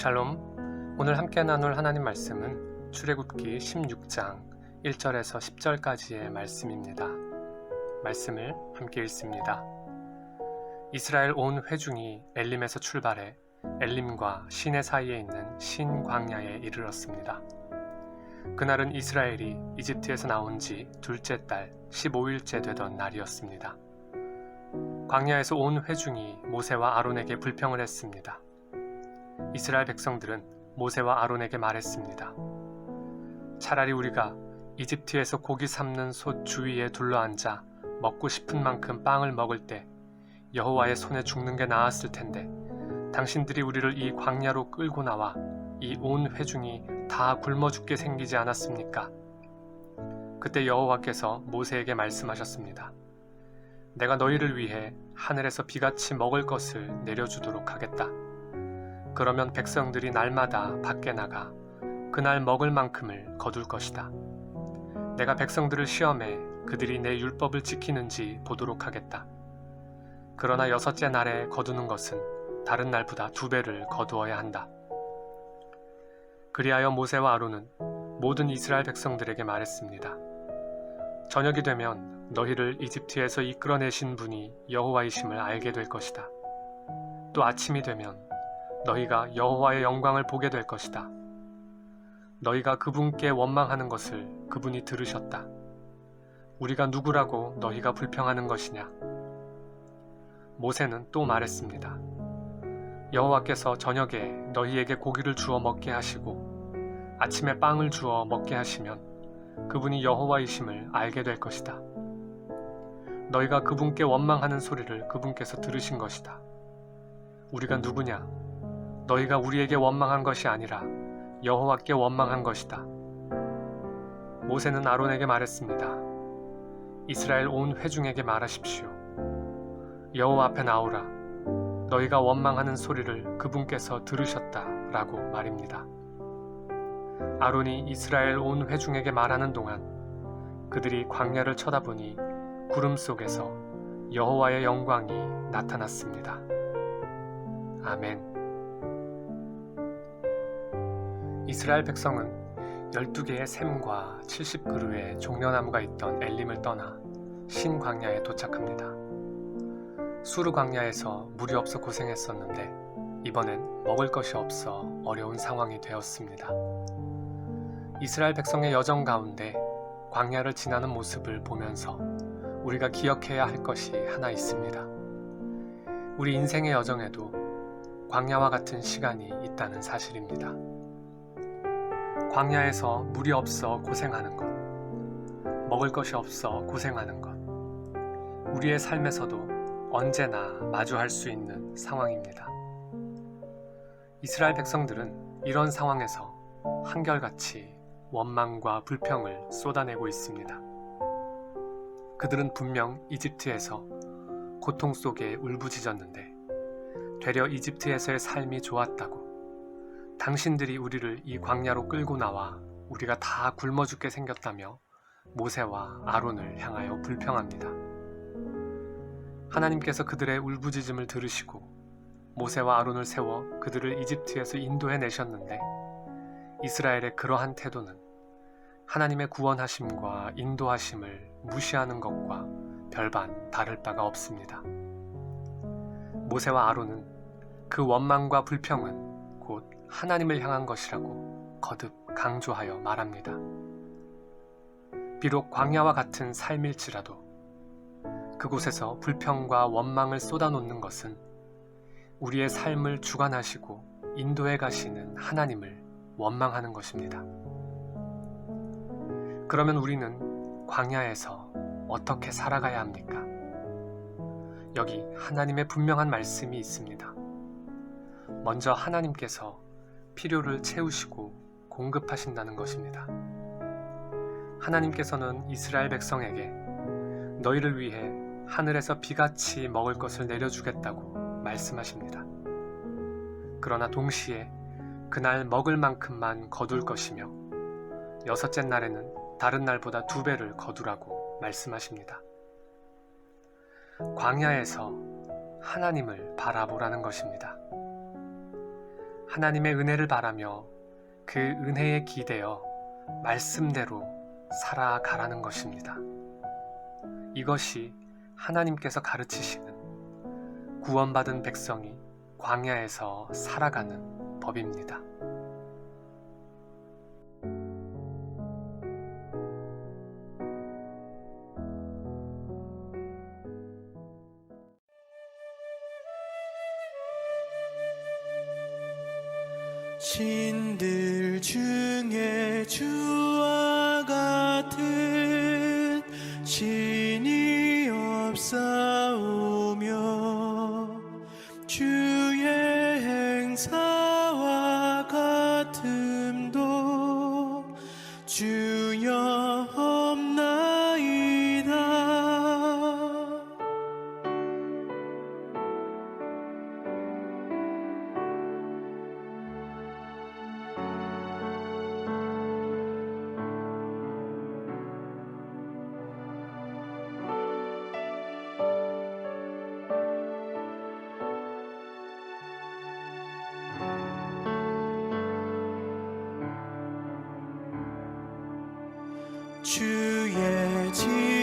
샬롬. 오늘 함께 나눌 하나님 말씀은 출애굽기 16장 1절에서 10절까지의 말씀입니다. 말씀을 함께 읽습니다. 이스라엘 온 회중이 엘림에서 출발해 엘림과 시내 사이에 있는 신 광야에 이르렀습니다. 그날은 이스라엘이 이집트에서 나온 지 둘째 달 15일째 되던 날이었습니다. 광야에서 온 회중이 모세와 아론에게 불평을 했습니다. 이스라엘 백성들은 모세와 아론에게 말했습니다. 차라리 우리가 이집트에서 고기 삶는 솥 주위에 둘러앉아 먹고 싶은 만큼 빵을 먹을 때 여호와의 손에 죽는 게 나았을 텐데 당신들이 우리를 이 광야로 끌고 나와 이 온 회중이 다 굶어 죽게 생기지 않았습니까? 그때 여호와께서 모세에게 말씀하셨습니다. 내가 너희를 위해 하늘에서 비같이 먹을 것을 내려주도록 하겠다. 그러면 백성들이 날마다 밖에 나가 그날 먹을 만큼을 거둘 것이다. 내가 백성들을 시험해 그들이 내 율법을 지키는지 보도록 하겠다. 그러나 여섯째 날에 거두는 것은 다른 날보다 두 배를 거두어야 한다. 그리하여 모세와 아론은 모든 이스라엘 백성들에게 말했습니다. 저녁이 되면 너희를 이집트에서 이끌어내신 분이 여호와이심을 알게 될 것이다. 또 아침이 되면 너희가 여호와의 영광을 보게 될 것이다. 너희가 그분께 원망하는 것을 그분이 들으셨다. 우리가 누구라고 너희가 불평하는 것이냐? 모세는 또 말했습니다. 여호와께서 저녁에 너희에게 고기를 주어 먹게 하시고 아침에 빵을 주어 먹게 하시면 그분이 여호와이심을 알게 될 것이다. 너희가 그분께 원망하는 소리를 그분께서 들으신 것이다. 우리가 누구냐? 너희가 우리에게 원망한 것이 아니라 여호와께 원망한 것이다. 모세는 아론에게 말했습니다. 이스라엘 온 회중에게 말하십시오. 여호와 앞에 나오라. 너희가 원망하는 소리를 그분께서 들으셨다라고 말입니다. 아론이 이스라엘 온 회중에게 말하는 동안 그들이 광야를 쳐다보니 구름 속에서 여호와의 영광이 나타났습니다. 아멘. 이스라엘 백성은 12개의 샘과 70그루의 종려나무가 있던 엘림을 떠나 신광야에 도착합니다. 수르 광야에서 물이 없어 고생했었는데 이번엔 먹을 것이 없어 어려운 상황이 되었습니다. 이스라엘 백성의 여정 가운데 광야를 지나는 모습을 보면서 우리가 기억해야 할 것이 하나 있습니다. 우리 인생의 여정에도 광야와 같은 시간이 있다는 사실입니다. 광야에서 물이 없어 고생하는 것, 먹을 것이 없어 고생하는 것, 우리의 삶에서도 언제나 마주할 수 있는 상황입니다. 이스라엘 백성들은 이런 상황에서 한결같이 원망과 불평을 쏟아내고 있습니다. 그들은 분명 이집트에서 고통 속에 울부짖었는데 되려 이집트에서의 삶이 좋았다고 당신들이 우리를 이 광야로 끌고 나와 우리가 다 굶어 죽게 생겼다며 모세와 아론을 향하여 불평합니다. 하나님께서 그들의 울부짖음을 들으시고 모세와 아론을 세워 그들을 이집트에서 인도해 내셨는데 이스라엘의 그러한 태도는 하나님의 구원하심과 인도하심을 무시하는 것과 별반 다를 바가 없습니다. 모세와 아론은 그 원망과 불평은 곧 하나님을 향한 것이라고 거듭 강조하여 말합니다. 비록 광야와 같은 삶일지라도 그곳에서 불평과 원망을 쏟아놓는 것은 우리의 삶을 주관하시고 인도해 가시는 하나님을 원망하는 것입니다. 그러면 우리는 광야에서 어떻게 살아가야 합니까? 여기 하나님의 분명한 말씀이 있습니다. 먼저 하나님께서 필요를 채우시고 공급하신다는 것입니다. 하나님께서는 이스라엘 백성에게 너희를 위해 하늘에서 비같이 먹을 것을 내려주겠다고 말씀하십니다. 그러나 동시에 그날 먹을 만큼만 거둘 것이며 여섯째 날에는 다른 날보다 두 배를 거두라고 말씀하십니다. 광야에서 하나님을 바라보라는 것입니다. 하나님의 은혜를 바라며 그 은혜에 기대어 말씀대로 살아가라는 것입니다. 이것이 하나님께서 가르치시는 구원받은 백성이 광야에서 살아가는 법입니다. 신들 중에 주와 같은 주의 지